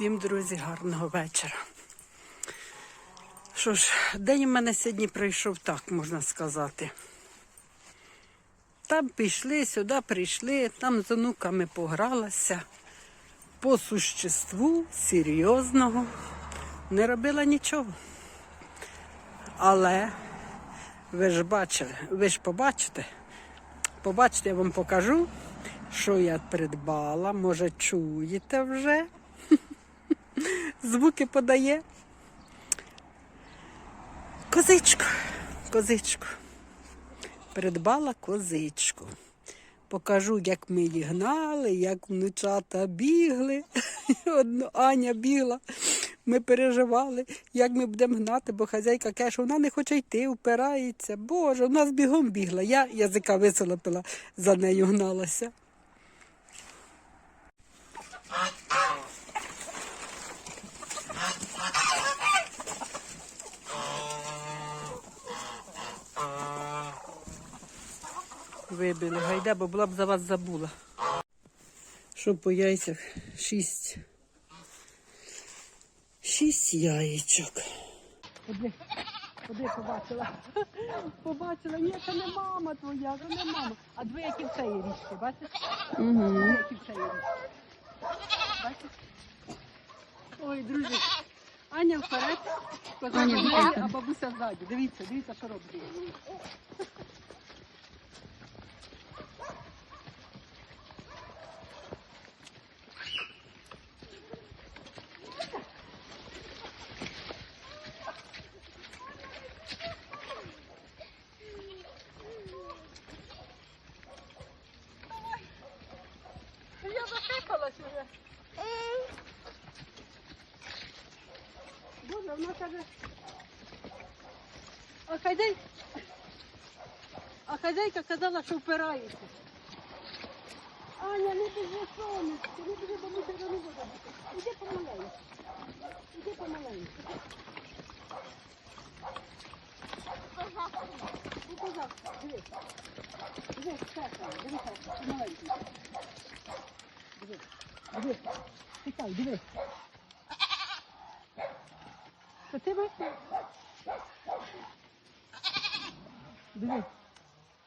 Всім, друзі, гарного вечора. Що ж, день у мене сьогодні пройшов так, можна сказати. Там пішли, сюди прийшли, там з онуками погралася. По существу серйозного не робила нічого. Але ви ж бачили, ви ж побачите, побачите, я вам покажу, що я придбала. Може, чуєте вже? Звуки подає. Козичку, козичку. Придбала козичку. Покажу, як ми її гнали, як внучата бігли. Одно Аня бігла. Ми переживали, як ми будемо гнати, бо хазяйка каже, що вона не хоче йти, упирається. Боже, у нас бігом бігла. Я язика висолопила, за нею гналася. Вибили, гайда, бо була б за вас забула. Що по яйцях? Шість. Шість яєчок. Ходи, ходи, побачила. Побачила, ні, це не мама твоя, це не мама. А дві які в цієї річки, бачиш? Угу. Які в цієї річки. Бачиш? Ой, друзі. Аня вперед, вперед. а бабуся ззаді. Дивіться, дивіться, що робить. Каже. А хазяй... А хазяйка казала, що впирається. Аня, не біжи сонечко, не біжи, бо ми тебе не будемо. Іди помаленьку. Іди помаленьку. Ну, козак, дивись. Дивись, сестра, дивись, сестра, помаленьку. Дивись, дивись. Чекай, дивись. Що ти бачиш? Диви.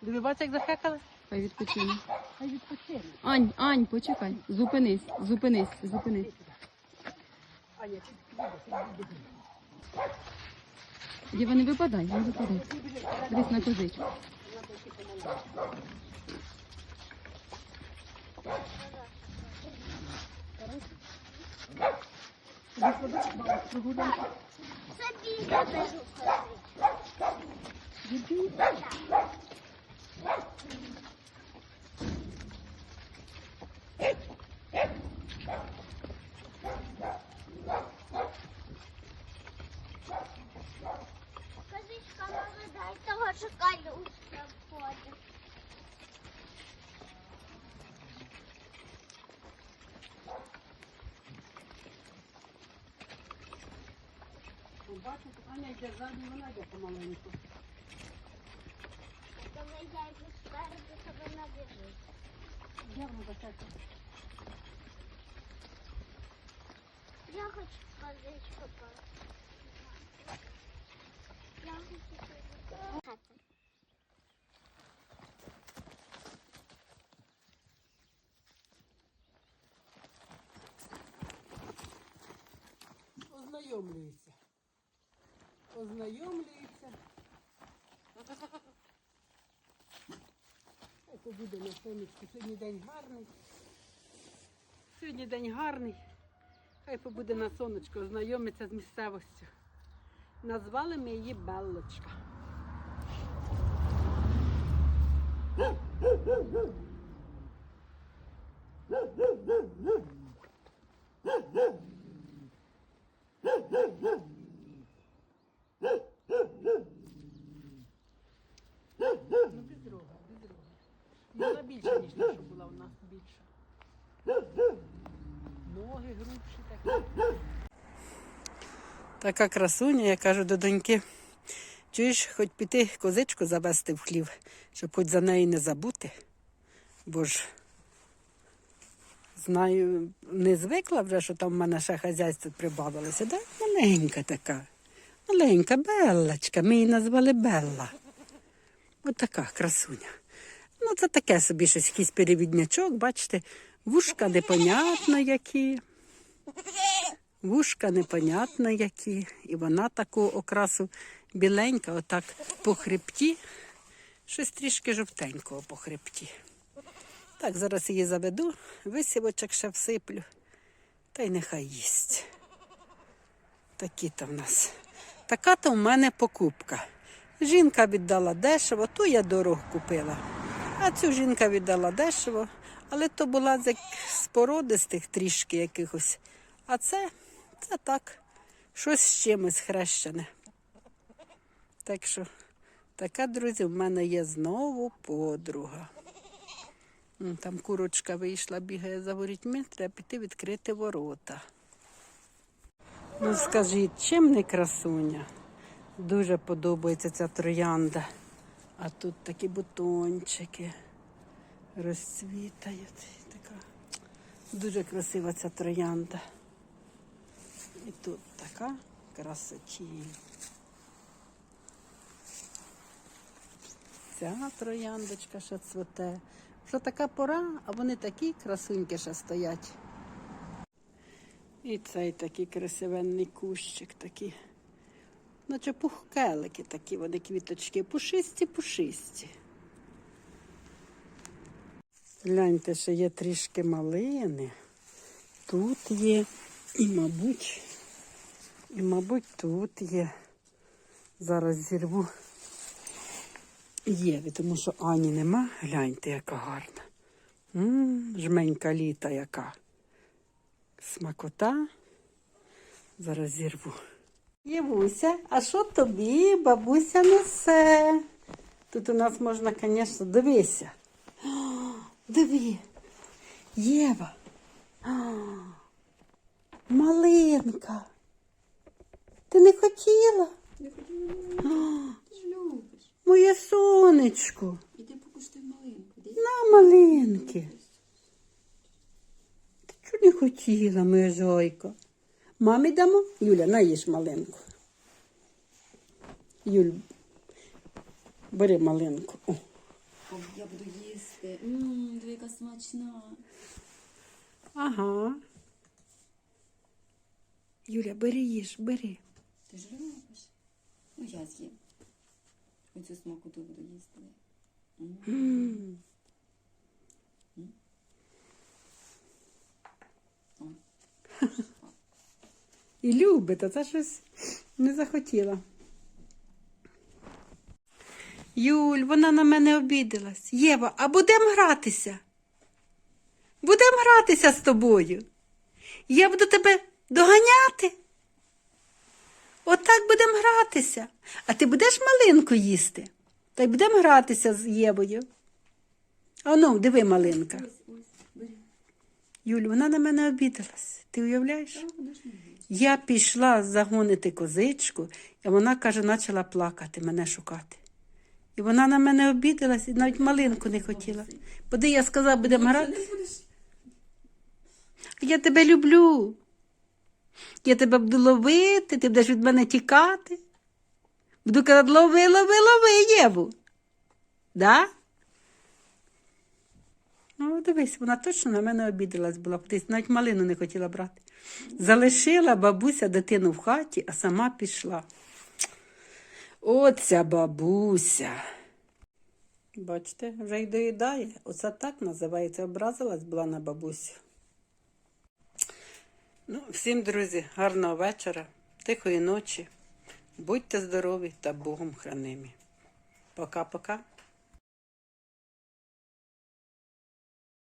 Диви, бачиш, як захекали? Хай відпочине. Хай відпочине. Ань, Ань, почекай. Зупинись, зупинись, зупинись. Аня. Діва, не випадай, не випадай. Дивись на козичку. Depuis Бачиш, Аня йде ззаду, вона йде помаленьку. Коли я йду спереду, то вона біжить. Я вона захекала? Я хочу козичку. Я хочу козичку. Ознайомлюється. Ознайомлюється. Це буде на сонечку. Сьогодні день гарний. Сьогодні день гарний. Хай побуде на сонечку, ознайомиться з місцевостю. Назвали ми її Беллочка. Ну, безрога, безрога. Вона більша, ніж та, що була у нас більша. Ноги Така красуня, я кажу до доньки. Чуєш, хоч піти козичку завести в хлів, щоб хоч за неї не забути. Бо ж знаю, не звикла вже, що там в мене ще хазяйство прибавилося. Да? Маленька така. Маленька Беллочка. Ми її назвали Белла. От така красуня. Ну, це таке собі щось, якийсь перевіднячок, бачите, вушка непонятно які. Вушка непонятно які. І вона таку окрасу біленька, отак по хребті. Щось трішки жовтенького по хребті. Так, зараз її заведу, висівочок ще всиплю. Та й нехай їсть. Такі то в нас. Така то в мене покупка. Жінка віддала дешево, ту я дорого купила. А цю жінка віддала дешево, але то була з, з породистих трішки якихось. А це, це так, щось з чимось хрещене. Так що, така, друзі, в мене є знову подруга. Там курочка вийшла, бігає за ворітьми, треба піти відкрити ворота. Ну скажіть, чим не красуня? Дуже подобається ця троянда. А тут такі бутончики розцвітають. Така дуже красива ця троянда. І тут така красотінь. Ця трояндочка ще цвете. Вже така пора, а вони такі красуньки ще стоять. І цей такий красивенний кущик такий. Наче пухкелики такі вони квіточки. Пушисті, пушисті. Гляньте, ще є трішки малини. Тут є. І, мабуть, і, мабуть, тут є. Зараз зірву. Є, тому що Ані нема. Гляньте, яка гарна. М, жменька літа яка. Смакота. Зараз зірву. Євуся, а що тобі бабуся несе? Тут у нас можна, звісно, дивися. О, диви. Єва. О, малинка. Ти не хотіла? Ти ж любиш. Моє сонечко. Іди покуштай малинку. На малинки. Ти чого не хотіла, моя зойка? Мамі дамо? Юля, наїж малинку. Юль, бери малинку. О, я буду їсти. Ммм, яка смачна. Ага. Юля, бери їж, бери. Ти ж любиш. Ну, я з'їм. Оцю смакоту буду їсти. І любить, а це щось не захотіла. Юль, вона на мене обідалась. Єва, а будемо гратися? Будемо гратися з тобою. Я буду тебе доганяти. Отак будемо гратися. А ти будеш малинку їсти? Та й будемо гратися з Євою. Ану, диви, малинка. Юль, вона на мене обідалась. Ти уявляєш? Я пішла загонити козичку, і вона каже, почала плакати, мене шукати. І вона на мене обідалась і навіть малинку не хотіла. Поди я сказала, будемо грати. Я тебе люблю. Я тебе буду ловити, ти будеш від мене тікати. Буду казати, лови, лови, лови Єву. Да? Ну, дивись, вона точно на мене обідалась була, кудись навіть малину не хотіла брати. Залишила бабуся дитину в хаті, а сама пішла. Оця бабуся. Бачите, вже й доїдає. Оце так називається. Образилась була на бабусю. Ну, всім, друзі, гарного вечора, тихої ночі. Будьте здорові та Богом хранимі. Пока-пока.